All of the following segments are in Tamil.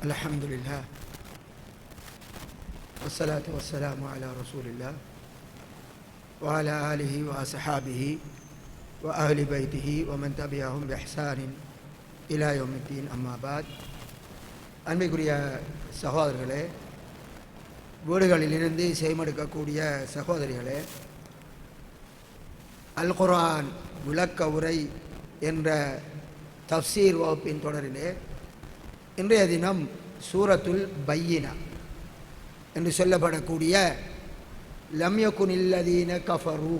الحمد لله والصلاة والسلام على رسول الله وعلى آله وأصحابه وأهل بيته ومن تبعهم بإحسان إلى يوم الدين أما بعد அன்பிற்குரிய சகோதரர்களே வீடுகளிலிருந்து செய்மடுக்கக்கூடிய சகோதரிகளே அல் குர்ஆன் விளக்க உரை என்ற தஃசீர் வகுப்பின் தொடரிலே இன்றைய தினம் சூரத்துல் பையினா என்று சொல்லப்படக்கூடிய லம்யகுனில்லதீன கஃபரு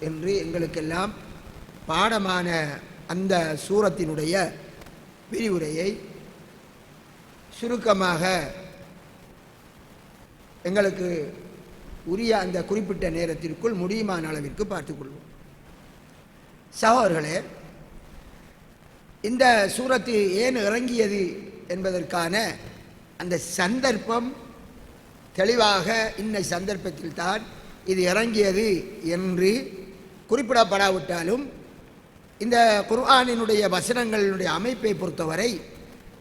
என்று எங்களுக்கெல்லாம் பாடமான அந்த சூரத்தினுடைய விரிவுரையை சுருக்கமாக எங்களுக்கு உரிய அந்த குறிப்பிட்ட நேரத்திற்குள் முடியுமான அளவிற்கு பார்த்துக்கொள்வோம் சகோதரர்களே இந்த சூரத்து ஏன் இறங்கியது என்பதற்கான அந்த சந்தர்ப்பம் தெளிவாக இன்ன சந்தர்ப்பத்தில் தான் இது இறங்கியது என்று குறிப்பிடப்படாவிட்டாலும் இந்த குர்ஆனினுடைய வசனங்களினுடைய அமைப்பை பொறுத்தவரை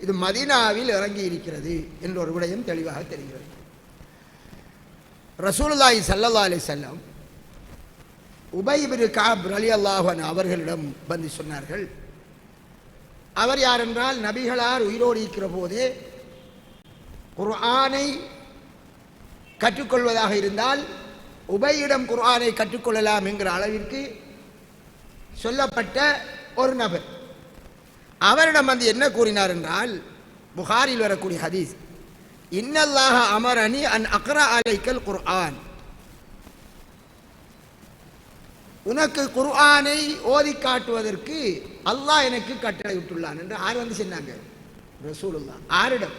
இது மதீனாவில் இறங்கி இருக்கிறது என்ற ஒரு விடயம் தெளிவாக தெரிகிறது. ரசூலுல்லாஹி சல்லா அலி செல்லம் உபை காப் அலி அல்லாஹன் அவர்களிடம் வந்து சொன்னார்கள் அவர் யார் என்றால் நபிகளார் உயிரோடு இருக்கிற போதே குர்ஆனை கற்றுக்கொள்வதாக இருந்தால் உபையிடம் குர்ஆனை கற்றுக்கொள்ளலாம் என்கிற அளவிற்கு சொல்லப்பட்ட ஒரு நபர். அவரிடம் வந்து என்ன கூறினார் என்றால் புகாரில் வரக்கூடிய ஹதீஸ் இன்னல்லாக அமரணி அன் அக்ரா அலைக்கல் குர்ஆன். உனக்கு குர்ஆனை ஓதி காட்டுவதற்கு அல்லாஹ் எனக்கு கட்டளை விட்டுள்ளான் என்று ஆறு வந்து சொன்னாங்க. ரசூலுல்லா ஆரிடம்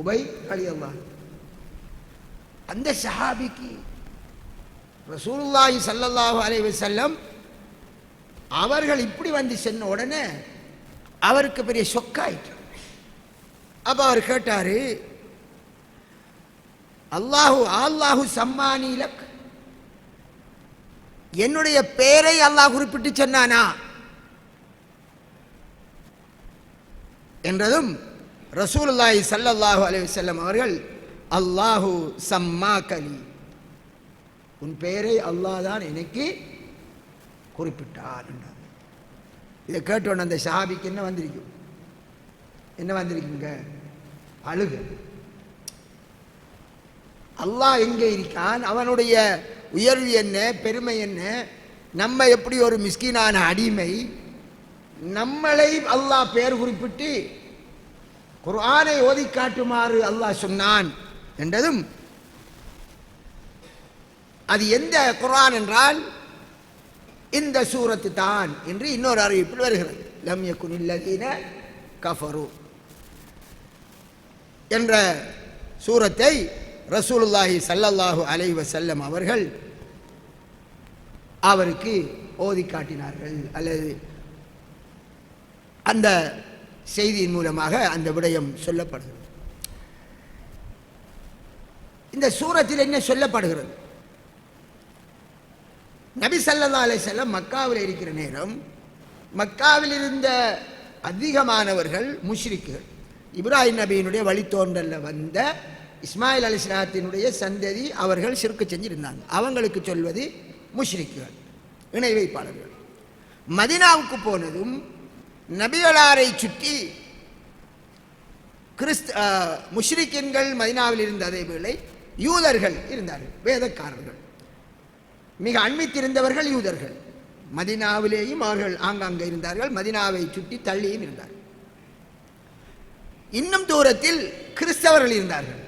உபை அலி அல்லாஹ் அந்த சஹாபிக்கு ரசூலுல்லாஹி சல்லல்லாஹு அலைவ செல்லம் அவர்கள் இப்படி வந்து சென்ன உடனே அவருக்கு பெரிய சொக்காயிற்று அப்போ அவர் கேட்டாரு அல்லாஹு அல்லாஹு சம்மானி இலக் என்னுடைய பெயரை அல்லாஹ் குறிப்பிட்டு சொன்னானா? என்றதும் ரசூலுல்லாஹி சல்லல்லாஹு அலைஹி வஸல்லம் அவர்கள் அல்லாஹு சம்மா கலி உன் பெயரை அல்லாஹ் தான் எனக்கு குறிப்பிட்டார் என்றார். இதை கேட்டோன்னு அந்த ஷாபிக்கு என்ன வந்திருக்கும் என்ன வந்திருக்குங்க அழுகு. அல்லாஹ் எங்கே இருக்கான்? அவனுடைய உயர்வு என்ன? பெருமை என்ன? நம்ம எப்படி ஒரு மிஸ்கினான அடிமை நம்மளை அல்லாஹ் பெயர் குறிப்பிட்டு குர்ஆனை ஓதி காட்டுமாறு அல்லாஹ் சொன்னான் என்றதும் அது எந்த குர்ஆன் என்றால் இந்த சூரத்து தான் என்று இன்னொரு அறிவிப்பில் வருகிறது. லம் யகுன் இல்லதீன கஃபரு என்ற சூரத்தை ரசூலுல்லாஹி சல்லல்லாஹு அலைவ செல்லம் அவர்கள் அவருக்கு ஓதி காட்டினார்கள். அல்லது அந்த செய்தியின் மூலமாக அந்த விடயம் சொல்லப்படுகிறது. இந்த சூரத்தில் என்ன சொல்லப்படுகிறது? நபி சல்லா அலிசல்லம் மக்காவில் இருக்கிற நேரம் மக்காவில் இருந்த அதிகமானவர்கள் முஷ்ரிக்குகள் இப்ராஹிம் நபியினுடைய வழித்தோன்றல்ல வந்த இஸ்மாயில் அலிஸ்லாத்தினுடைய சந்ததி அவர்கள் சிறுக்கு செஞ்சிருந்தாங்க. அவங்களுக்கு சொல்வது முஷ்ரிக்குகள் இணை வைப்பாளர்கள். மதினாவுக்கு போனதும் நபிகளாரை சுற்றி கிறிஸ்த முஷ்ரிக்கின்கள் மதினாவில் இருந்த அதே வேளை யூதர்கள் இருந்தார்கள் வேதக்காரர்கள். மிக அண்மித்திருந்தவர்கள் யூதர்கள். மதினாவிலேயும் அவர்கள் ஆங்காங்கே இருந்தார்கள் மதினாவை சுற்றி தள்ளியும் இருந்தார்கள். இன்னும் தூரத்தில் கிறிஸ்தவர்கள் இருந்தார்கள்.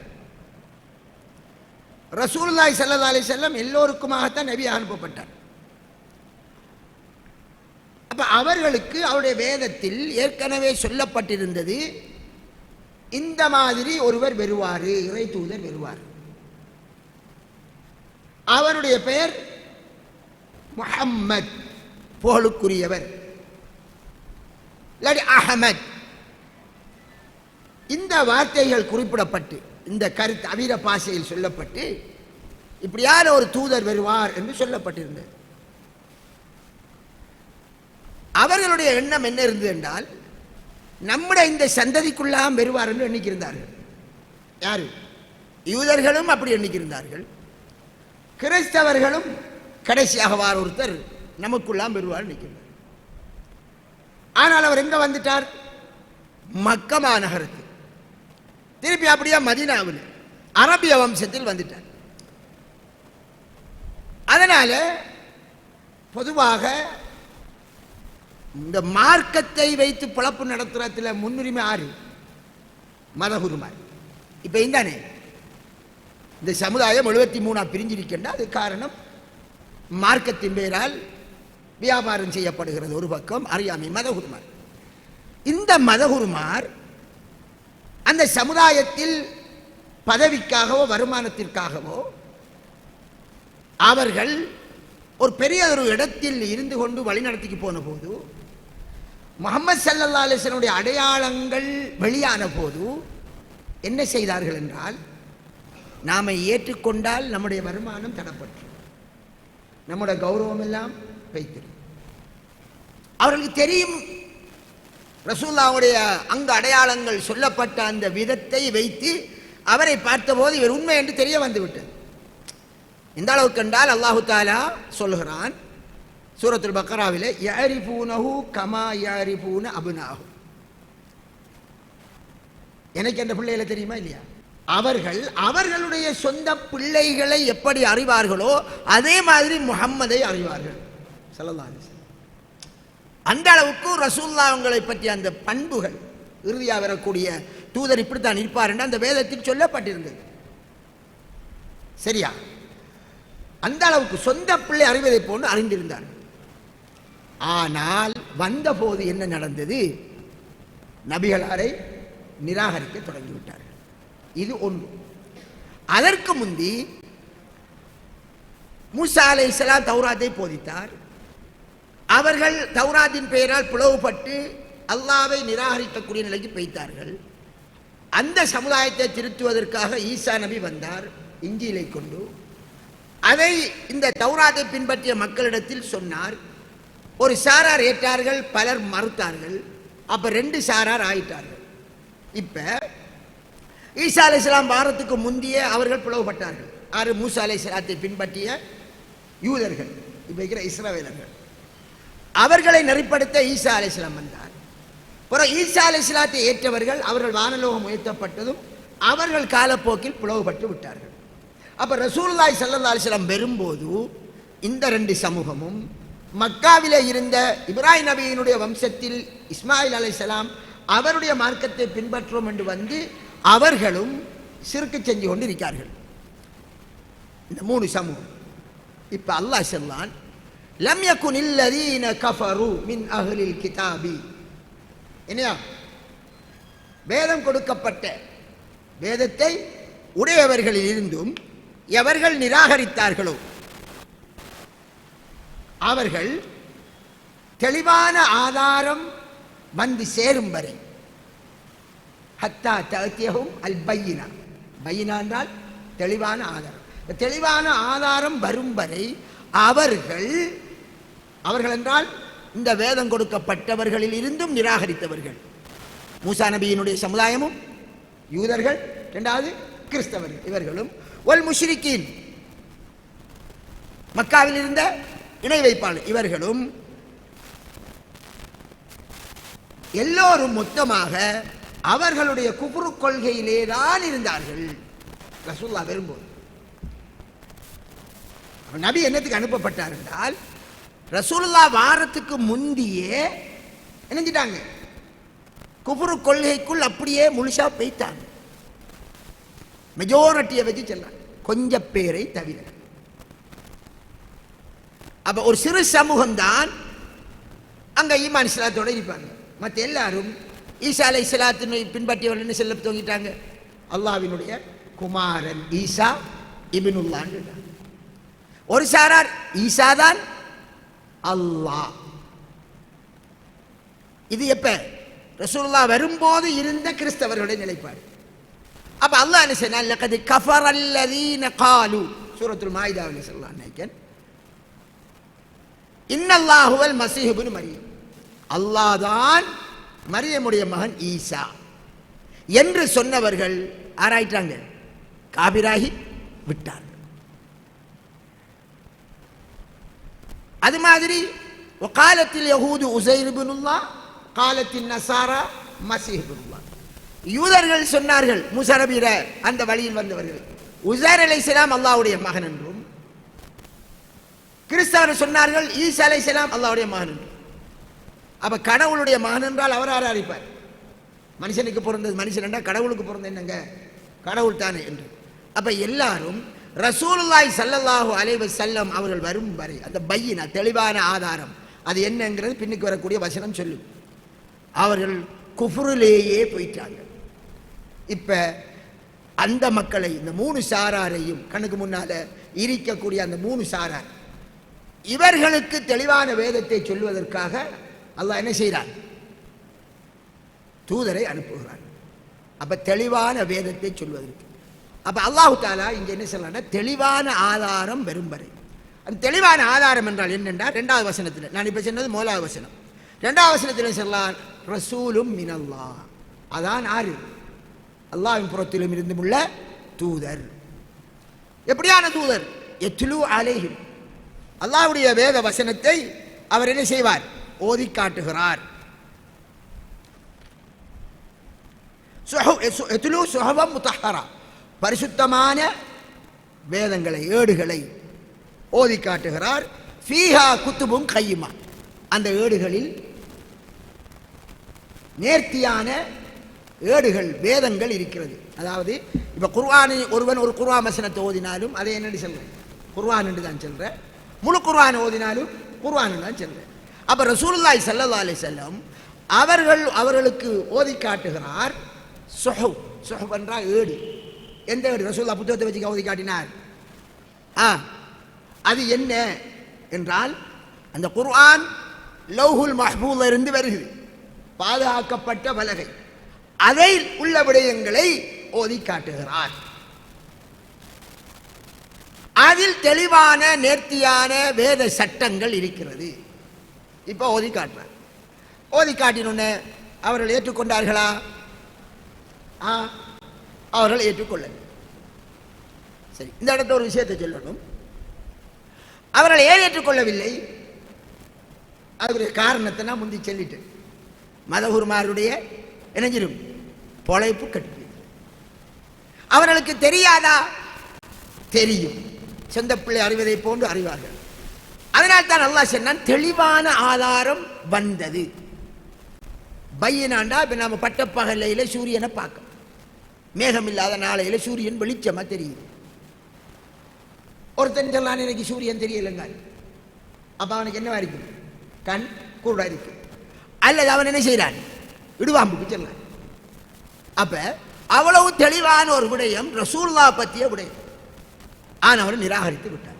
ரசூல்லாய் சல்லா அலி செல்லம் எல்லோருக்குமாகத்தான் நபி அனுப்பப்பட்டார். அப்போ அவர்களுக்கு அவருடைய வேதத்தில் ஏற்கனவே சொல்லப்பட்டிருந்தது இந்த மாதிரி ஒருவர் வருவார் இறை தூதர் வருவார். அவருடைய பெயர் முஹம்மத் புகழுக்குரியவர் இல்லாட்டி அகமத் இந்த வார்த்தைகள் குறிப்பிடப்பட்டு இந்த கருத்து அவிர பாஷையில் சொல்லப்பட்டு இப்படியான ஒரு தூதர் வருவார் என்று சொல்லப்பட்டிருந்தது. அவர்களுடைய எண்ணம் என்ன இருந்தது என்றால் நம்முடைய இந்த சந்ததிக்குள்ளாம் வருவார் என்று எண்ணிக்கிருந்தார்கள். யாரு? யூதர்களும் அப்படி எண்ணிக்கிருந்தார்கள். கிறிஸ்தவர்களும் கடைசியாக வார ஒருத்தர் நமக்குள்ளாம் வருவார் நிற்கிறார் ஆனால் அவர் எங்க வந்துட்டார்? மக்கமா நகரத்து திருப்பி அப்படியே மதினாவில் அரபிய வம்சத்தில் வந்துட்டார். அதனால பொதுவாக இந்த மார்க்கத்தை வைத்து பிழப்பு நடத்துறதுல முன்னுரிமை ஆறு மதகுருமார். இப்போ இந்தானே இந்த சமுதாயம் எழுபத்தி மூணா பிரிஞ்சிருக்கின்ற அது காரணம் மார்க்கத்தின் பெயரால் வியாபாரம் செய்யப்படுகிறது ஒரு பக்கம் அறியாமை மதகுருமார். இந்த மதகுருமார் அந்த சமுதாயத்தில் பதவிக்காகவோ வருமானத்திற்காகவோ அவர்கள் ஒரு பெரிய ஒரு இடத்தில் இருந்து கொண்டு வழிநடத்திக்கு போன போது முகமது சல்லல்லா அலிஸ்லனுடைய அடையாளங்கள் வெளியான போது என்ன செய்தார்கள் என்றால் நாம ஏற்றுக்கொண்டால் நம்முடைய வருமானம் தடப்பட்டு நம்முடைய கௌரவம் எல்லாம் வைத்திரும் அவர்களுக்கு தெரியும் ரசூல்லாவுடைய அங்கு அடையாளங்கள் சொல்லப்பட்ட அந்த விதத்தை வைத்து அவரை பார்த்தபோது இவர் உண்மை என்று தெரிய வந்துவிட்டது எந்த அளவுக்கு என்றால் அல்லாஹு தாலா சொல்லுகிறான் சூரத்துல் பக்கராவில் யாரிபூனஹு கமா யாரிபூன அபுனாஹு. எனக்கு அந்த பிள்ளைகளை தெரியுமா இல்லையா? அவர்கள் அவர்களுடைய சொந்த பிள்ளைகளை எப்படி அறிவார்களோ அதே மாதிரி முகம்மதை அறிவார்கள். சொல்லலாம் அந்த அளவுக்கு ரசூல்லா அவங்களை பற்றிய அந்த பண்புகள் இறுதியாக வரக்கூடிய தூதர் இப்படித்தான் இருப்பார் என்று அந்த வேதத்தில் சொல்லப்பட்டிருந்தது. சரியா? அந்த அளவுக்கு சொந்த பிள்ளை அறிவதை போன்று அறிந்திருந்தார் ஆனால் வந்தபோது என்ன நடந்தது? நபிகளாரை நிராகரிக்க தொடங்கிவிட்டார்கள். இது ஒன்று. அதற்கு முந்தி மூசா அலைஹிஸ்ஸலாம் தௌராத்தை போதித்தார். அவர்கள் தௌராத்தின் பெயரால் பிளவுபட்டு அல்லாவை நிராகரிக்கக்கூடிய நிலைக்கு பெய்தார்கள் அந்த சமுதாயத்தை திருத்துவதற்காக ஈசா நபி வந்தார் இஞ்சியிலை கொண்டு. அதை இந்த தௌராத்தை பின்பற்றிய மக்களிடத்தில் சொன்னார் ஒரு சாரார் ஏற்றார்கள் பலர் மறுத்தார்கள். அப்போ ரெண்டு சாரார் ஆயிட்டார்கள். இப்போ ஈசா அலை இஸ்லாம் வாரத்துக்கு முந்தைய அவர்கள் பிளவுபட்டார்கள். ஆறு மூசா அலை இஸ்லாத்தை பின்பற்றிய யூதர்கள் இப்போ இருக்கிற இஸ்ரவேலர்கள். அவர்களை நெறிப்படுத்த ஈசா அலை இஸ்லாம் வந்தார். பிறகு ஈசா அலை இஸ்லாத்தை ஏற்றவர்கள் அவர்கள் வானலோகம் உயர்த்தப்பட்டதும் அவர்கள் காலப்போக்கில் பிளவுபட்டு விட்டார்கள். அப்போ ரசூல்லாய் சல்லா அலிஸ்லாம் வரும்போது இந்த ரெண்டு சமூகமும் மக்காவிலே இருந்த இப்ராஹிம் நபியினுடைய வம்சத்தில் இஸ்மாயில் அலிசலாம் அவருடைய மார்க்கத்தை பின்பற்றோம் என்று வந்து அவர்களும் சிறுக்கு செஞ்சு கொண்டு இருக்கிறார்கள் இந்த மூணு சமூகம். இப்ப அல்லாஹ் சொல்லான் லம் யகுன் இல்லதீன கஃபரு மின் அஹ்லில் கிதாபி. என்னையா? வேதம் கொடுக்கப்பட்ட வேதத்தை உடையவர்களில் இருந்தும் எவர்கள் நிராகரித்தார்களோ அவர்கள் தெளிவான ஆதாரம் வந்து சேரும் வரை. ஹத்தா தத்தியகும் அல் பையினா பையினா என்றால் தெளிவான ஆதாரம். தெளிவான ஆதாரம் வரும் வரை அவர்கள் அவர்கள் என்றால் இந்த வேதம் கொடுக்கப்பட்டவர்களில் இருந்தும் நிராகரித்தவர்கள். மூசா நபியினுடைய சமுதாயமும் யூதர்கள் இரண்டாவது கிறிஸ்தவர்கள் இவர்களும். ஒல் முஷ்ரிக்கின் மக்காவில் இருந்த இணை வைப்பாள் இவர்களும் எல்லோரும் மொத்தமாக அவர்களுடைய குபுரு கொள்கையிலே தான் இருந்தார்கள். ரசூல்லா வரும்போது. நபி என்னத்துக்கு அனுப்பப்பட்டார் என்றால் ரசூல்லா வாரத்துக்கு முந்தியே நினைஞ்சிட்டாங்க குபுரு கொள்கைக்குள் அப்படியே முழுசா பெய்த்தாங்க மெஜாரிட்டியை வச்சு சொன்னாங்க கொஞ்ச பேரை தவிர. அப்போ ஒரு சிறு சமூகம் தான் ஈமான் இஸ்லாத்தோடு இருப்பாங்க. மற்ற எல்லாரும் ஈசா அலை இஸ்லாத்தினை பின்பற்றியவர்கள் செல்ல தூங்கிட்டாங்க அல்லாவினுடைய குமாரன் ஈசா இபினுல்லான்னு ஒரு சாரார் ஈசா தான் அல்லாஹ். இது எப்ப? ரசூல்லா வரும்போது இருந்த கிறிஸ்தவர்களுடைய நிலைப்பாடு. அப்ப அல்லாஹ் என்ன சொன்னான்? கஃபர் அல்லதீன காலு. சூரத்துல் மாயிதாவில் சொல்லலாம். நினைக்கிறேன் இன்னல்லாஹுவல் மசீஹுபின் மரியம். அல்லாஹ் தான் மரியமுடைய மகன் ஈசா. என்று சொன்னவர்கள் ஆராயிட்டாங்க காபிராகி விட்டார் அது மாதிரி காலத்தில் யகூது உசைர் காலத்தில் காலத்தின் நசாரா மசீஹ் யூதர்கள் சொன்னார்கள் முசரபிர அந்த வழியில் வந்தவர்கள். உசைர் அலைஹிஸ்ஸலாம் அல்லாஹ்வுடைய மகன் என்று. கிறிஸ்தவர் சொன்னார்கள் ஈசா அலைஹிஸ்ஸலாம் அல்லாவுடைய மகன் என்றும் அப்ப கடவுளுடைய மகன் என்றால் அவர் ஆராதிப்பார் மனுஷனுக்கு பிறந்தது மனுஷன் என்றால் கடவுளுக்கு பிறந்த என்னங்க? கடவுள் தானே என்று. அப்ப எல்லாரும் ரசூலுல்லாஹி சல்லல்லாஹு அலைவ செல்லம் அவர்கள் வரும் வரை அந்த பையினா தெளிவான ஆதாரம் அது என்னங்கிறது பின்னுக்கு வரக்கூடிய வசனம் சொல்லும். அவர்கள் குஃபுருலேயே போயிட்டாங்க. இப்ப அந்த மக்களை இந்த மூணு சாராரையும் கண்ணுக்கு முன்னால இருக்கக்கூடிய அந்த மூணு சாரார் இவர்களுக்கு தெளிவான வேதத்தை சொல்வதற்காக அல்லாஹ் என்ன செய்கிறார் தூதரை அனுப்புகிறார் அப்போ தெளிவான வேதத்தை சொல்வதற்கு. அப்போ அல்லாஹு தாலா இங்கே என்ன சொல்லலாம்னா தெளிவான ஆதாரம் வெறும் வரை. அந்த தெளிவான ஆதாரம் என்றால் என்னென்றால் ரெண்டாவது வசனத்தில் நான் இப்போ சொன்னது மூலாவது வசனம். ரெண்டாவது வசனத்தில் சொல்லலாம் ரசூலும் மினல்லா அதான் ஆறு. அல்லாவின் புறத்திலும் இருந்தும் உள்ள தூதர். எப்படியான தூதர்? எத்லு அலைஹிம். அல்லாவுடைய வேத வசனத்தை அவர் என்ன செய்வார்? ஓதி காட்டுகிறார் சு- எத்லு பரிசுத்தமான வேதங்களை ஏடுகளை ஓதி காட்டுகிறார் ஃபீஹா குத்துபும் கையுமா. அந்த ஏடுகளில் நேர்த்தியான ஏடுகள் வேதங்கள் இருக்கிறது. அதாவது இப்போ குர்வானை ஒருவன் ஒரு குர்வா வசனத்தை ஓதினாலும் அதை என்னென்னு சொல்கிறேன் குர்வான் என்று தான் சொல்கிறேன் முழு குர்வான் ஓதினாலும் குர்ஆன் தான் சொல்றேன் அப்போ ரசூலுல்லாஹி ஸல்லல்லாஹு அலி செல்லம் அவர்கள் அவர்களுக்கு ஓதி காட்டுகிறார் சுஹு சுஹப் என்றால் ஏடு. எந்த ஏடு? ரசூல்லா புத்தகத்தை வச்சு ஓதி காட்டினார். ஆ அது என்ன என்றால் அந்த குர்ஆன் லௌஹுல் மஹ்பூல இருந்து வருகிறது. பாதுகாக்கப்பட்ட பலகை அதை உள்ள விடயங்களை ஓதி காட்டுகிறார். அதில் தெளிவான நேர்த்தியான வேத சட்டங்கள் இருக்கிறது. இப்போ ஓதி காட்டுறார். ஓதி காட்டினோடனே அவர்கள் ஏற்றுக்கொண்டார்களா? ஆ அவர்கள் ஏற்றுக்கொள்ள சரி இந்த இடத்துல ஒரு விஷயத்தை சொல்லணும். அவர்கள் ஏன் ஏற்றுக்கொள்ளவில்லை? அதுக்குரிய காரணத்தை நான் முந்தி சொல்லிட்டேன். மதகுருமாருடைய இணைஞ்சிரும் பொழைப்பு கட்டு அவர்களுக்கு தெரியாதா? தெரியும். சொந்த பிள்ளை அறிவதை போன்று அறிவார்கள். அதனால் தான் அல்லாஹ் சொன்னான் தெளிவான ஆதாரம் வந்தது. பையனாண்டா இப்ப நாம பட்டப்பகலையில சூரியனை பார்க்க மேகம் இல்லாத நாளையில சூரியன் வெளிச்சமா தெரியுது. ஒருத்தன் சொல்லான் எனக்கு சூரியன் தெரியலங்க. அப்ப அவனுக்கு என்னவா இருக்கு? கண் கூட இருக்கு. அல்லது அவன் என்ன செய்யறான் இடுவாம்புக்கு சொன்னான் அப்ப அவ்வளவு தெளிவான ஒரு விடயம் ரசூல்லா பற்றிய விடயம். ஆனால் நிராகரித்து விட்டார்.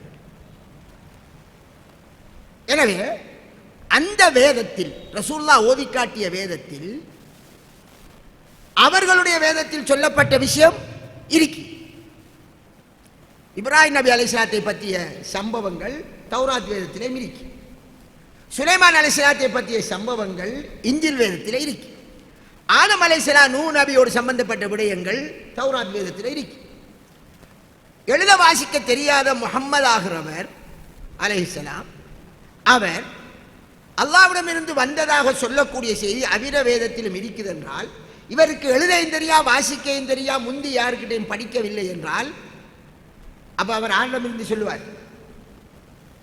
எனவே அந்த வேதத்தில் ரசூல்லா ஓதி காட்டிய வேதத்தில் அவர்களுடைய வேதத்தில் சொல்லப்பட்ட விஷயம் இருக்கு. இப்ராஹிம் நபி அலிஸ்லாத்தை பற்றிய சம்பவங்கள் தௌராத் வேதத்திலே இருக்கு. சுலைமான் அலிஸ்லாத்தை பற்றிய சம்பவங்கள் இந்தில் வேதத்திலே இருக்கு. ஆதம் அலைசலா நூ நபியோடு சம்பந்தப்பட்ட விடயங்கள் தௌராத் வேதத்தில் இருக்கு. எழுத வாசிக்க தெரியாத முகம்மது ஆகிறவர் அலைஹிஸ்ஸலாம் அவர் அல்லாவிடமிருந்து வந்ததாக சொல்லக்கூடிய செய்தி அவிர வேதத்திலும் இருக்குது என்றால் இவருக்கு எழுதையும் தெரியா வாசிக்கையும் தெரியா முந்தி யாருக்கிட்டையும் படிக்கவில்லை என்றால் அப்போ அவர் ஆண்டமிருந்து சொல்லுவார்.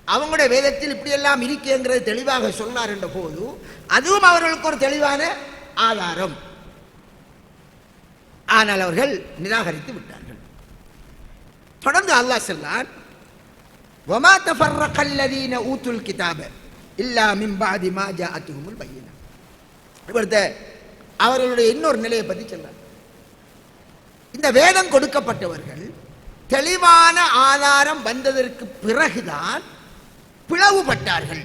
அவங்களுடைய வேதத்தில் இப்படியெல்லாம் இருக்குங்கிறது தெளிவாக சொன்னார் என்ற போது அதுவும் அவர்களுக்கு ஒரு தெளிவான ஆதாரம். ஆனால் அவர்கள் நிராகரித்து விட்டார் தொடர்ந்து அல்லாஹ் சொல்லான் வமா தஃபர்ரக அல்லதீன ஊத்துல் கிதாப இல்லா மின் பாதி மா ஜாஅத்துஹுமுல் பையினா. இவர்த அவர்களுடைய இன்னொரு நிலையை பற்றி சொல்றாங்க. இந்த வேதம் கொடுக்கப்பட்டவர்கள் தெளிவான ஆதாரம் வந்ததற்கு பிறகுதான் பிளவுபட்டார்கள்.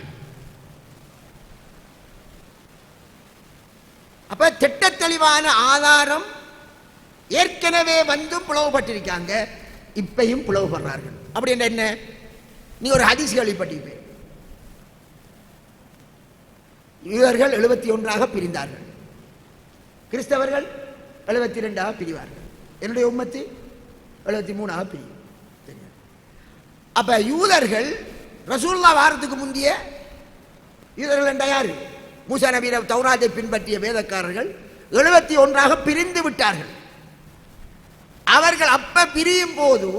அப்ப திட்ட தெளிவான ஆதாரம் ஏற்கனவே வந்தும் பிளவுபட்டிருக்காங்க. இப்பையும் பிளவுபடுறார்கள் அப்படி என்ன என்ன? நீ ஒரு ஹதீஸ் கேள்விப்பட்டிருப்பேன். இவர்கள் எழுபத்தி ஒன்றாக பிரிந்தார்கள். கிறிஸ்தவர்கள் எழுபத்தி ரெண்டாக பிரிவார்கள். என்னுடைய உம்மத்து எழுபத்தி மூணாக பிரியும். அப்ப யூதர்கள் ரசூல்லா வாரத்துக்கு முந்தைய யூதர்கள் என்ற யார்? மூசா நபீர தௌராத்தை பின்பற்றிய வேதக்காரர்கள் எழுபத்தி ஒன்றாக பிரிந்து விட்டார்கள். அவர்கள் அப்ப பிரியும் போது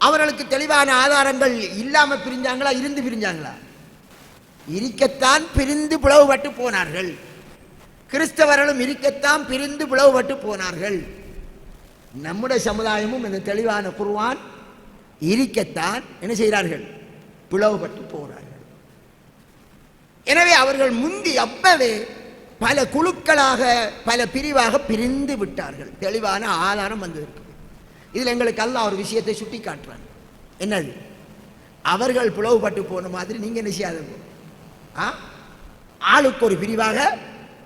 அவர்களுக்கு தெளிவான ஆதாரங்கள் இல்லாம பிரிஞ்சாங்களா இருந்து பிரிஞ்சாங்களா? இருக்கத்தான் பிரிந்து பிளவுபட்டு போனார்கள். கிறிஸ்தவர்களும் இருக்கத்தான் பிரிந்து பிளவுபட்டு போனார்கள். நம்முடைய சமுதாயமும் இந்த தெளிவான குருவான் இருக்கத்தான் என்ன செய்கிறார்கள்? பிளவுபட்டு போகிறார்கள் எனவே அவர்கள் முந்தி அப்பவே பல குழுக்களாக பல பிரிவாக பிரிந்து விட்டார்கள். தெளிவான ஆதாரம் வந்திருக்கு. இதில் எங்களுக்கு அல்ல ஒரு விஷயத்தை சுட்டி காட்டுறாங்க என்னது? அவர்கள் பிளவுபட்டு போன மாதிரி நீங்க என்ன செய்யாத ஆ? ஆளுக்கு ஒரு பிரிவாக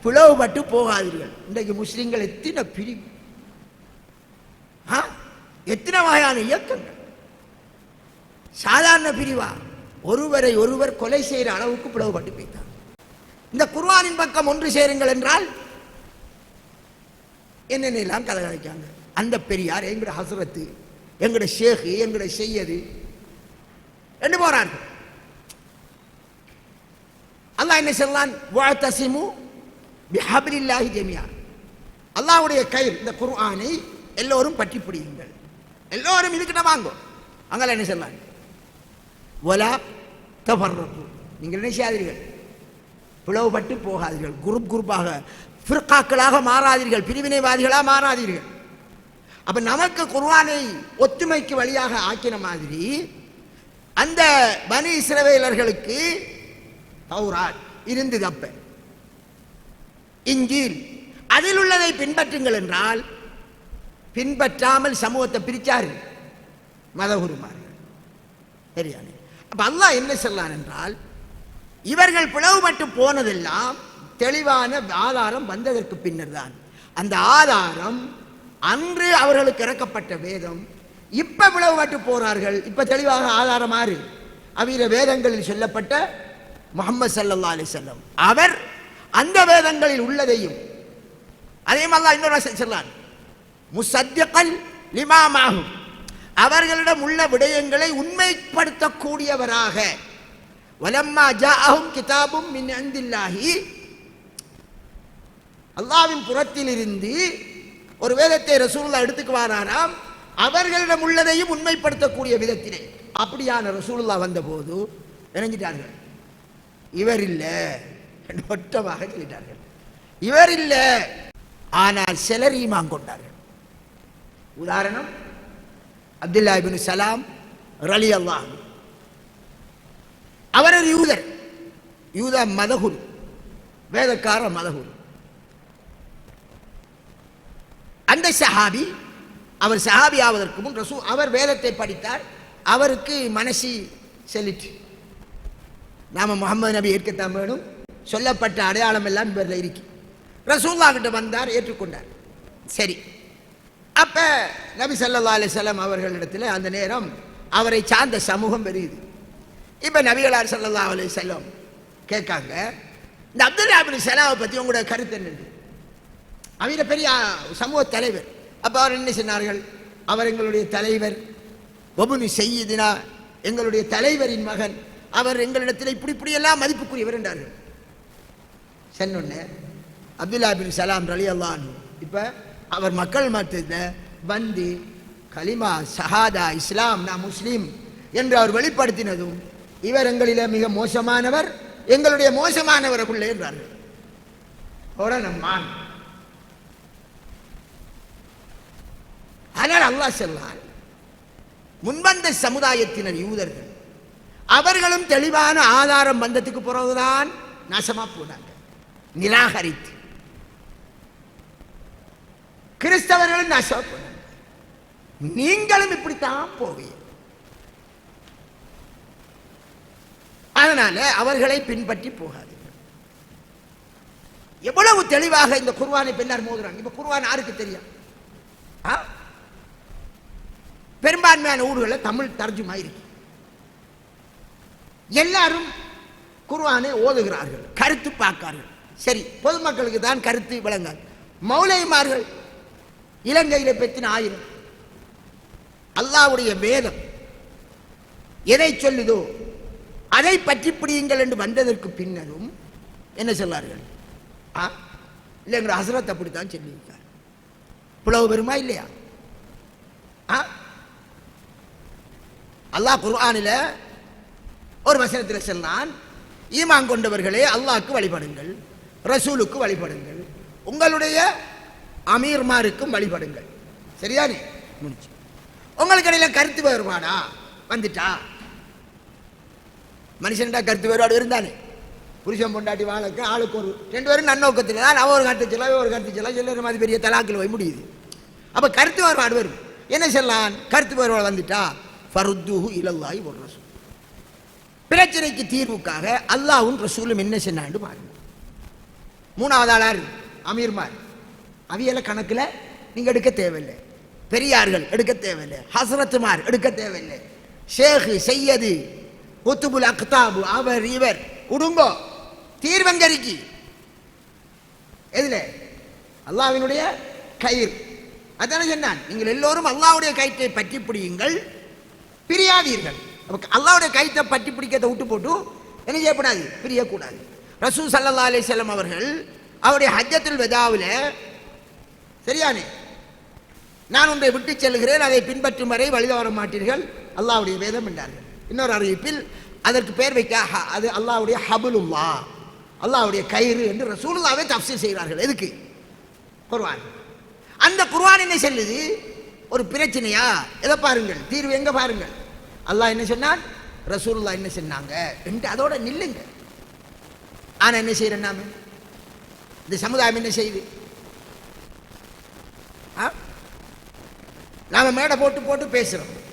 பிளவுபட்டு போகாதீர்கள். இன்றைக்கு முஸ்லீம்கள் எத்தனை பிரிவு? ஆ? எத்தனை வகையான இயக்கங்கள்? சாதாரண பிரிவா? ஒருவரை ஒருவர் கொலை செய்கிற அளவுக்கு பிளவுபட்டு போய்த்தார் இந்த குர்வானின் பக்கம் ஒன்று சேருங்கள் என்றால் என்னென்னலாம் கதை கதைக்காங்க அந்த பெரியார் எங்கட ஹசரத்து எங்கட ஷேகு எங்கட செய்யது. ரெண்டு போறார்கள். அல்லாஹ் என்ன சொல்லலாம் வாழ்த்தசிமு பிஹபிலில்லாஹி ஜமியா அல்லாஹ்வுடைய கயிறு இந்த குர்ஆனை எல்லோரும் பற்றி பிடியுங்கள் எல்லோரும் இதுக்கிட்ட வாங்கும் அங்கே என்ன சொல்லலாம் ஒலா தபர்ரப்பு நீங்கள் என்ன செய்யாதீர்கள் பிளவுபட்டு போகாதீர்கள். குரூப் குரூப்பாக ஃபிர்காக்களாக மாறாதீர்கள். பிரிவினைவாதிகளாக மாறாதீர்கள். அப்போ நமக்கு குர்வானை ஒத்துமைக்கு வழியாக ஆக்கின மாதிரி அந்த பனி இஸ்ரவேலர்களுக்கு தௌராத் இருந்தது அப்ப. இஞ்சில் அதில் உள்ளதை பின்பற்றுங்கள் என்றால் பின்பற்றாமல் சமூகத்தை பிரிச்சாரு. மதகுருமார்கள். சரியானே அப்போ அல்லாஹ் என்ன சொல்லான் என்றால் இவர்கள் பிளவுபட்டு போனதெல்லாம் தெளிவான ஆதாரம் வந்ததற்கு பின்னர் தான் அந்த ஆதாரம் அன்று அவர்களுக்கு இறக்கப்பட்ட வேதம். இப்ப பிளவுபட்டு போனார்கள். இப்ப தெளிவாக ஆதாரம் ஆறு? அவர வேதங்களில் சொல்லப்பட்ட முகமது சல்லா அலி செல்லம் அவர் அந்த வேதங்களில் உள்ளதையும் அதே மாதிரி இன்னொரு சொல்லான் முசத்தியக்கல் லிமாமாகும் அவர்களிடம் உள்ள விடயங்களை உண்மைப்படுத்தக்கூடியவராக வலம்மா ஜாஅஹும் கிதாபும் மின் அந்தில்லாஹி அல்லாவின் புறத்திலிருந்து ஒரு வேதத்தை ரசூலுல்லா எடுத்துக்குவாராம் அவர்களிடம் உள்ளதையும் உண்மைப்படுத்தக்கூடிய விதத்திலே அப்படியான ரசூலுல்லா வந்தபோது இணைஞ்சிட்டார்கள் இவர் இல்லை ஒட்டமாக சொல்லிட்டார்கள். இவர் இல்லை ஆனால் சிலர் ஈமான் கொண்டார்கள். உதாரணம் அப்துல்லா இபின் சலாம் ரலி அல்லாஹ் அவர் ஒரு யூதர். யூத மதகுரு வேதக்கார மதகுரு அந்த சஹாபி அவர் சஹாபி ஆவதற்கு முன் ரசூ அவர் வேதத்தை படித்தார். அவருக்கு மனசி செல்லிட்டு நாம முகமது நபி ஏற்கத்தான் வேணும். சொல்லப்பட்ட அடையாளம் எல்லாம் இவரில் இருக்கு. ரசூல்லா கிட்ட வந்தார் ஏற்றுக்கொண்டார். சரி. அப்ப நபி சல்லா அலிசல்லாம் அவர்களிடத்தில் அந்த நேரம் அவரை சார்ந்த சமூகம் பெருகுது. இப்போ நபிகளார் சல்லா அலி செல்லம் கேட்காங்க இந்த அப்துல்லா அபின் சலாவை பற்றி உங்களோட கருத்து என்ன அவர பெரிய சமூக தலைவர். அப்போ அவர் என்ன சொன்னார்கள்? அவர் எங்களுடைய தலைவர் ஒபுனு செய்யுதுனா எங்களுடைய தலைவரின் மகன். அவர் எங்களிடத்தில் இப்படி இப்படி எல்லாம் மதிப்புக்குரியவர் என்றார்கள். சென்னொன்னு அப்துல்லா பின் சலாம் ரலி அல்லான் இப்போ அவர் மக்கள் மத்தியில் வந்து கலிமா சஹாதா இஸ்லாம் நான் முஸ்லீம் என்று அவர் வெளிப்படுத்தினதும் இவர் எங்களிலே மிக மோசமானவர் எங்களுடைய மோசமானவருக்குள்ளே என்றார்கள் உடனம்மான் ஆனால் அல்லாஹ் முன்வந்த சமுதாயத்தினர் யூதர்கள் அவர்களும் தெளிவான ஆதாரம் வந்ததுக்கு பிறகுதான் நாசமா போனாங்க நிராகரித்து. கிறிஸ்தவர்களும் நாசமா போனாங்க. நீங்களும் இப்படித்தான் போவீங்க அதனால அவர்களை பின்பற்றி போகாது எவ்வளவு தெளிவாக இந்த குர்வானை பின்னர் மோதுறாங்க. இப்ப குர்வான் யாருக்கு தெரியும்? பெரும்பான்மையான ஊர்களில் தமிழ் தர்ஜுமா இருக்கு. எல்லாரும் குர்ஆனை ஓதுகிறார்கள் கருத்து பார்க்கார்கள். சரி பொதுமக்களுக்கு தான் கருத்து விளங்காது. மௌலைமார்கள் இலங்கையில் பெற்றின ஆயிரம் அல்லாவுடைய வேதம் எதை சொல்லுதோ அதை பற்றி பிடியுங்கள் என்று வந்ததற்கு பின்னரும் என்ன சொல்லார்கள்? ஆ? இல்லைங்கிற ஹசரத் அப்படித்தான் சொல்லியிருக்கார். புலவு பெருமா இல்லையா? ஆ? அல்லாஹ் குர்ஆனில் ஒரு வசனத்தில் சொன்னான் ஈமான் கொண்டவர்களே அல்லாஹ்க்கு வழிபடுங்கள் ரசூலுக்கு வழிபடுங்கள் உங்களுடைய அமீர்மாருக்கும் வழிபடுங்கள். சரியானே முடிச்சு உங்களுக்கு இடையில கருத்து வேறுபாடா? வந்துட்டா? மனுஷன்டா கருத்து வேறுபாடு இருந்தானே? புருஷன் பொண்டாட்டி வாழக்கு ஆளுக்கு ஒரு ரெண்டு பேரும் நன்னோக்கத்தில் தான் அவன் ஒரு கருத்து செல்லாம் ஒரு கருத்து செல்லாம் சொல்லுற மாதிரி பெரிய தலாக்கில் போய் முடியுது. அப்போ கருத்து வேறுபாடு வரும். என்ன சொல்லலாம்? கருத்து வேறுபாடு வந்துட்டா ஃபருத்துஹு இலல்லாஹி ஒரு ரசூல் பிரச்சனைக்கு தீர்வுக்காக அல்லாஹ்வும் ரசூலும் என்ன சென்னாண்டு பாருங்க. மூணாவது ஆளார் அமீர்மார். அவியல கணக்கில் நீங்க எடுக்க தேவையில்லை. பெரியார்கள் எடுக்க தேவையில்லை. ஹசரத்துமார் எடுக்க தேவையில்லை. ஷேகு செய்யது குத்துபுல் அக்தாபு அவர் இவர். உடுங்கோ தீர்வங்கரிக்கு. எதுல? அல்லாவினுடைய கயிறு. அதானே சொன்னான். நீங்கள் எல்லோரும் அல்லாவுடைய கயிற்றை பற்றி பிடியுங்கள். பிரியாதீர்கள். அல்லாவுடைய கயிற்றை பற்றி பிடிக்கிறத விட்டு போட்டு என்ன செய்யக்கூடாது? பிரியக்கூடாது. ரசூ சல்லா அலி செல்லம் அவர்கள் அவருடைய ஹஜ்ஜத்தில் வெதாவில் சரியானே? நான் ஒன்றை விட்டு செல்கிறேன் அதை பின்பற்றும் வரை வழி வர மாட்டீர்கள். அல்லாவுடைய வேதம் என்றார்கள். இன்னொரு அறிவிப்பில் அதற்கு பெயர் வைக்க அது அல்லாவுடைய ஹபுலுல்லா அல்லாவுடைய கயிறு என்று ரசூலுல்லாவே தப்சீர் செய்கிறார்கள். எதுக்கு? குர்வான் அந்த குர்வான் என்ன சொல்லுது? ஒரு பிரச்சனையா? எதை பாருங்கள். தீர்வு எங்க பாருங்கள்? அல்லாஹ் என்ன சொன்னான்? ரசூல்லா என்ன சொன்னாங்க? என்று அதோட நில்லுங்க. ஆனா என்ன செய்யறோம் நாம? இந்த சமுதாயம் என்ன செய்யுது? ஆ? நாம மேடை போட்டு போட்டு பேசுறோம்.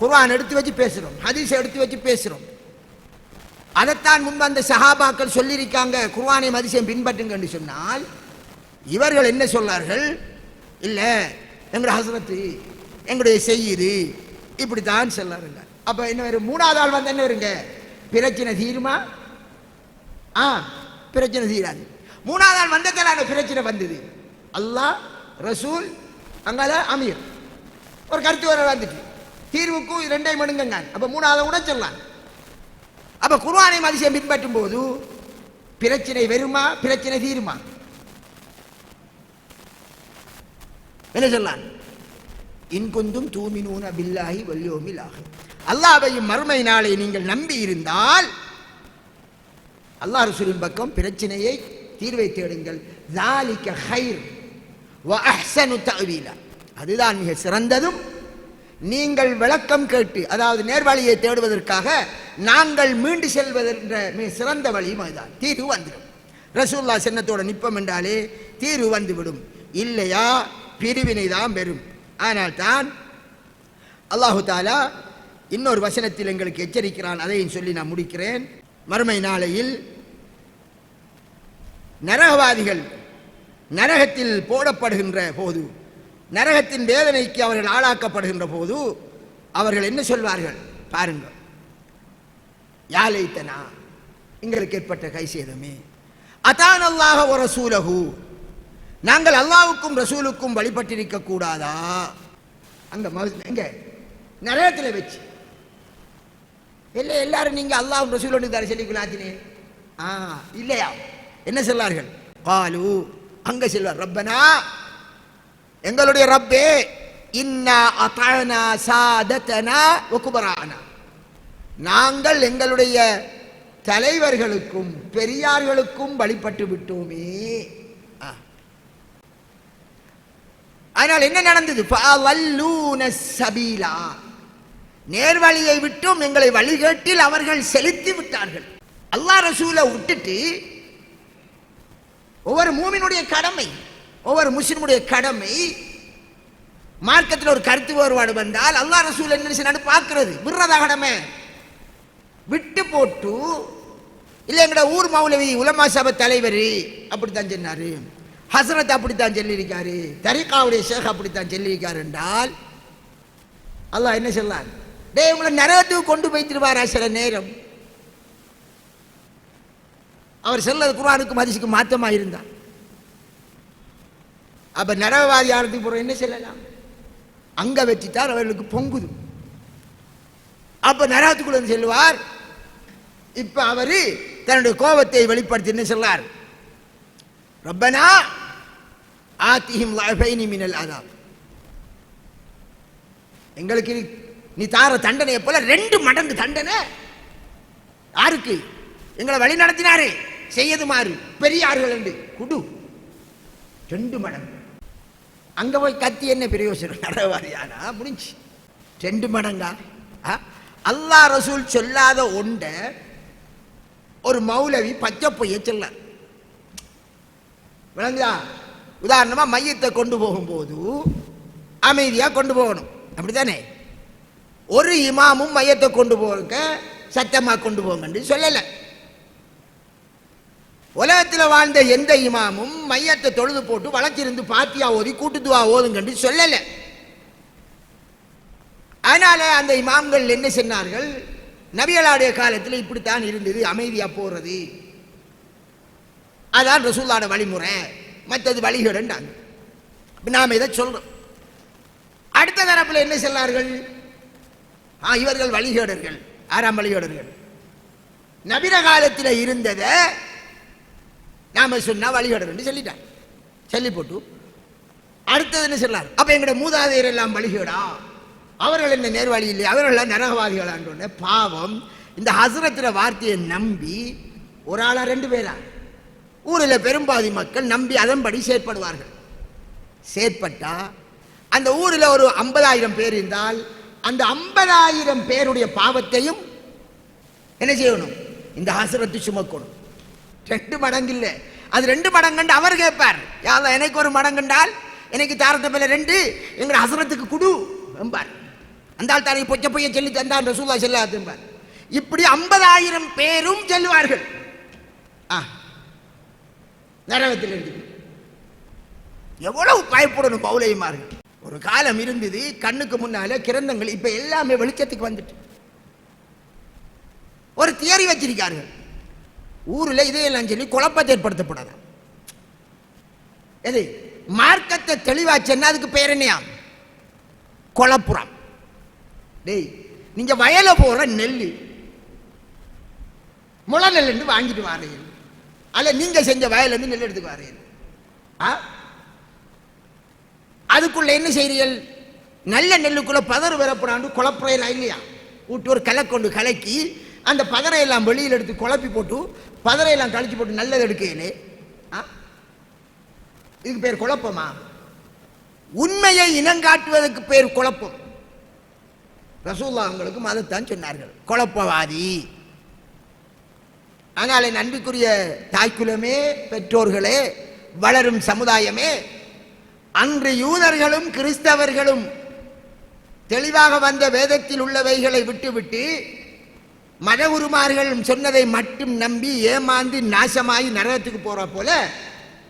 குர்வான் எடுத்து வச்சு பேசுகிறோம் ஹதீஸ் எடுத்து வச்சு பேசுகிறோம் அதைத்தான் முன்பு அந்த சஹாபாக்கள் சொல்லியிருக்காங்க குர்வானையும் அதிசயம் பின்பற்றுங்க என்று சொன்னால் இவர்கள் என்ன சொன்னார்கள்? இல்லை எங்களுடைய ஹசரத்து எங்களுடைய செய்யுது இப்படி தான் சொல்லாருங்க அப்போ என்ன வரும் மூணாவது ஆள் வந்து என்ன வருங்க பிரச்சனை தீருமா? ஆ பிரச்சனை தீராது. மூணாவது ஆள் வந்ததில் அந்த பிரச்சனை வந்தது. அல்லாஹ் ரசூல் அங்கால அமீர். ஒரு கருத்து வர வந்துட்டு தீர்வுக்கும் இரண்டை மடுங்கங்க. அப்ப மூணாவது கூட சொல்லலாம். அப்போ குர்வானை அதிசயம் பின்பற்றும் போது பிரச்சனை வருமா பிரச்சனை தீருமா? என்ன சொல்லலாம்? இன்கொந்தும் தூமினூன பில்லாஹி வல்யோமில் ஆகும் அல்லாவையும் மறுமை நாளை நீங்கள் நம்பி இருந்தால் அல்லா ரசூலின் பக்கம் பிரச்சனையை தீர்வை தேடுங்கள். தாலிக்க ஹைர் அதுதான் மிக சிறந்ததும் நீங்கள் விளக்கம் கேட்டு அதாவது நேர்வழியை தேடுவதற்காக நாங்கள் மீண்டு செல்வதென்ற மிக சிறந்த வழியும் அதுதான். தீர்வு வந்துடும். ரசூல்லா சின்னத்தோட நிற்பம் என்றாலே தீர்வு வந்துவிடும். இல்லையா? பிரிவினை தான் பெறும். ஆனால் தான் அல்லாஹு தாலா இன்னொரு வசனத்தில் எங்களுக்கு எச்சரிக்கிறான். அதையும் சொல்லி நான் முடிக்கிறேன். மறுமை நாளையில் நரகவாதிகள் நரகத்தில் போடப்படுகின்ற போது நரகத்தின் வேதனைக்கு அவர்கள் ஆளாக்கப்படுகின்ற போது அவர்கள் என்ன சொல்வார்கள்? பாருங்கள். யாழைத்தனா? எங்களுக்கு ஏற்பட்ட கை சேதமே. அதான் அல்லாஹ ஒரு சூலகு நாங்கள் அல்லாவுக்கும் ரசூலுக்கும் வழிபட்டிருக்க கூடாதா? அங்க எங்க? நரகத்தில் வச்சு. இல்லை எல்லாரும் நீங்க அல்லாஹ் ரசூலோடு தர சொல்லிக்கலாத்தினே ஆ இல்லையா? என்ன சொல்லார்கள் காலு அங்க செல்வார் ரப்பனா எங்களுடைய ரப்பே இன்னா அதானா சாதத்தனா ஒக்குபரானா நாங்கள் எங்களுடைய தலைவர்களுக்கும் பெரியார்களுக்கும் வழிபட்டு விட்டோமே. அதனால் என்ன நடந்தது? சபீலா. நேர்வழியை விட்டும் எங்களை வழிகேட்டில் அவர்கள் செலுத்தி விட்டார்கள். அல்லாஹ் ரசூலை விட்டுட்டு ஒவ்வொரு மூமினுடைய கடமை ஒவ்வொரு முஸ்லிமுடைய கடமை. மார்க்கத்தில் ஒரு கருத்து வேறுபாடு வந்தால் அல்லாஹ் ரசூல் என்ன பார்க்கிறது? விடுறதா கடமை? விட்டு போட்டு இல்லை எங்கட ஊர் மௌலவி உலமா சபை தலைவர் அப்படித்தான் சொன்னார். ஹசரத் அப்படித்தான் சொல்லியிருக்காரு. தரிகாவுடைய ஷேக் அப்படித்தான் சொல்லியிருக்காரு என்றால் அல்லாஹ் என்ன சொல்லார்? டேய் உங்களை நரகத்துக்கு கொண்டு போய்த்திருவாரா சில நேரம்? அவர் செல்லது குரானுக்கும் அதிசுக்கும் மாற்றமாக இருந்தார் அப்ப நரகவாதி ஆனதுக்கு பிறகு என்ன சொல்லலாம் அங்க வச்சுத்தான் அவர்களுக்கு பொங்குது. அப்ப நரகத்துக்குள்ள செல்வார் இப்ப அவரு தன்னுடைய கோபத்தை வெளிப்படுத்தி என்ன சொல்லார் ரப்பனா ஆத்திஹிம் லைஃபைனி மினல் அதாப். எங்களுக்கு நீ- தார தண்டனையை போல ரெண்டு மடங்கு தண்டனை. யாருக்கு? எங்களை வழி நடத்தினாரு. செய்யதுமாறு. பெரியார்கள் என்று. குடு. ரெண்டு மடங்கு. அங்கே போய் கத்தி என்ன பிரயோசனம்? நடவாரியானா முடிஞ்சு. ரெண்டு மடங்கா. ஆ? அல்லாஹ் ரசூல் சொல்லாத ஒன்றை ஒரு மௌலவி பச்சை பொய்ய சொல்ல. விளங்குதா? உதாரணமாக மையத்தை கொண்டு போகும்போது அமைதியாக கொண்டு போகணும். அப்படித்தானே? ஒரு இமாமும் மையத்தை கொண்டு போக சத்தமாக கொண்டு போங்கன்னு சொல்லலை. உலகத்தில் வாழ்ந்த எந்த இமாமும் மையத்தை தொழுது போட்டு வளர்ச்சிருந்து பாத்தியா ஓதி கூட்டுத்துவா ஓதுங்கன்னு சொல்லலை. அதனால அந்த இமாம்கள் என்ன சொன்னார்கள்? நபியலாடைய காலத்தில் இப்படித்தான் இருந்தது அமைதியா போறது. அதான் ரசூல்லாட வழிமுறை. மற்றது வழிகேடுன்றாங்க. நாம் நாம இதை சொல்றோம். அடுத்த தரப்புல என்ன சொன்னார்கள்? ஆ இவர்கள் வழிகேடர்கள் ஆறாம் வழிகேடர்கள். நபிர காலத்தில் இருந்ததை நாம சொன்னா வழிகேடர்கள் சொல்லிட்டாங்க சொல்லி போட்டு. அடுத்தது என்ன சொல்லார் அப்ப எங்கட மூதாதையர் எல்லாம் வழிகடா. அவர்கள் என்ன நேர்வழி இல்லை அவர்கள் எல்லாம் பாவம். இந்த ஹசரத்துல வார்த்தையை நம்பி ஒரு ஆளா ரெண்டு பேரா? ஊரில் பெரும்பாதி மக்கள் நம்பி அதன்படி செயற்படுவார்கள். செயற்பட்டா அந்த ஊரில் ஒரு ஐம்பதாயிரம் பேர் இருந்தால் அந்த ஐம்பதாயிரம் பேருடைய பாவத்தையும் என்ன செய்யணும்? இந்த ஹசரத்து சுமக்கணும். ரெண்டு மடங்கு இல்லை அது ரெண்டு மடங்குண்டு அவர் கேட்பார் யாரு எனக்கு ஒரு மடங்குண்டால் எனக்கு தாரத்தை மேல ரெண்டு எங்க ஹசரத்துக்கு குடு என்பார் அந்த ஆள் தாரை பொச்ச பொய்ய சொல்லி தந்தான் ரசூல்லா செல்லாதும்பார் இப்படி ஐம்பதாயிரம் பேரும் செல்வார்கள். ஆ நரகத்தில் இருந்து. எவ்வளவு பயப்படணும் பௌலையுமார்கள் ஒரு காலம் இருந்தது கண்ணுக்கு முன்னால கிரந்தங்கள் இப்ப எல்லாமே வெளிச்சத்துக்கு வந்துட்டு. ஒரு தியரி வச்சிருக்கார்கள். ஊர்ல இதையெல்லாம் சொல்லி குழப்பத்தை ஏற்படுத்தப்படாது. எது? மார்க்கத்தை தெளிவாச்சுன்னா அதுக்கு பேர் என்னையா? குழப்புறம். டேய் நீங்க வயல போற நெல் முளை நெல் வாங்கிட்டு வாரீங்க அல்ல நீங்க செஞ்ச வயல்ல இருந்து நெல் எடுத்து வாரீங்க ஆ? அதுக்குள்ள என்ன செய்றீர்கள்? நல்ல நெல்லுக்குள்ள பதறு வரப்படாண்டு குழப்பறையெல்லாம் இல்லையா? விட்டு ஒரு கலை கொண்டு கலக்கி அந்த பதரையெல்லாம் வெளியில் எடுத்து குழப்பி போட்டு பதரையெல்லாம் கழிச்சு போட்டு நல்லது எடுக்கையிலே ஆ? இதுக்கு பேர் குழப்பமா? உண்மையை இனங்காட்டுவதற்கு பேர் குழப்பம். ரசூல்லா அவங்களுக்கும் மதத்தான் சொன்னார்கள். குழப்பவாதி. ஆனால் என் அன்பிற்குரிய தாய்க்குலமே பெற்றோர்களே வளரும் சமுதாயமே அன்று யூதர்களும் கிறிஸ்தவர்களும் தெளிவாக வந்த வேதத்தில் உள்ளவைகளை விட்டுவிட்டு மத உருமார்கள் சொன்னதை மட்டும் நம்பி ஏமாந்து நாசமாகி நரகத்துக்கு போற போல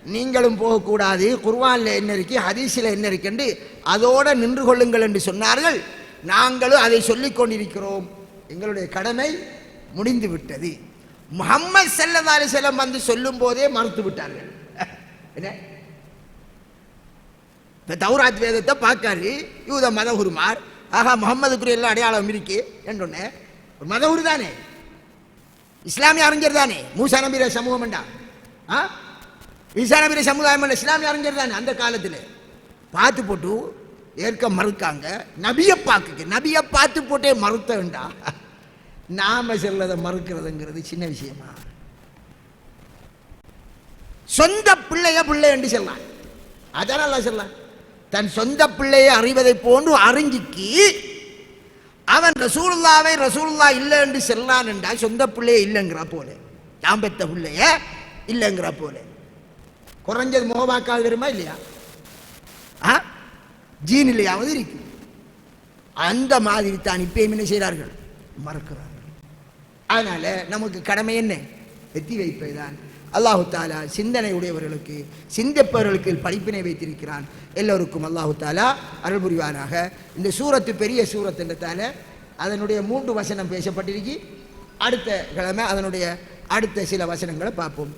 நீங்களும் போகக்கூடாது. குர்வானில் என்ன இருக்கு ஹதீஸில் என்ன இருக்குன்னு அதோட நின்று கொள்ளுங்கள் என்று சொன்னார்கள். நாங்களும் அதை சொல்லிக் கொண்டிருக்கிறோம். எங்களுடைய கடமை முடிந்து விட்டது. முகம்மது ஸல்லல்லாஹு செல்லம் வந்து சொல்லும் போதே மறுத்து விட்டார்கள். என்ன? இந்த தௌராத் வேதத்தை பார்க்காரு. யூத மதகுருமார். ஆகா முகமதுக்குரிய எல்லாம் அடையாளம் இருக்கு என்றொன்னு. ஒரு மதகுரு தானே? இஸ்லாமிய அறிஞர் தானே? மூசா நபிர சமூகம் வேண்டாம் ஆ? ஈசா நபிர சமுதாயம் இல்ல, இஸ்லாமிய அறிஞர் தானே அந்த காலத்தில்? பார்த்து போட்டு ஏற்க மறுக்காங்க. நபியை பார்க்க நபியை பார்த்து போட்டே மறுத்த வேண்டாம் நாம செல்லதை மறுக்கிறதுங்கிறது சின்ன விஷயமா? சொந்த பிள்ளைய பிள்ளை என்று சொல்லலாம். அதான் சொல்லலாம் தன் சொந்த பிள்ளையை அறிவதை போன்று அறிஞ்சிக்கு அவன் ரசூலுல்லாவை ரசூலுல்லா இல்லை என்று செல்லான் என்றால் சொந்த பிள்ளையே இல்லைங்கிற போல. யாம் பெத்த பிள்ளைய இல்லைங்கிற போல. குறைஞ்சது முகவாக்கால் வருமா இல்லையா? ஆ? ஜீன் இல்லையாவது இருக்கு. அந்த மாதிரி தான் இப்பயும் என்ன செய்கிறார்கள்? மறக்கிறார்கள். அதனால நமக்கு கடமை என்ன? எத்தி வைப்பதுதான். அல்லாஹு தாலா சிந்தனை உடையவர்களுக்கு சிந்திப்பவர்களுக்கு படிப்பினை வைத்திருக்கிறான். எல்லோருக்கும் அல்லாஹு தாலா அருள் புரிவானாக. இந்த சூரத்து பெரிய சூரத்துன்றதால அதனுடைய மூன்று வசனம் பேசப்பட்டிருக்கு. அடுத்த கிழமை அதனுடைய அடுத்த சில வசனங்களை பார்ப்போம்.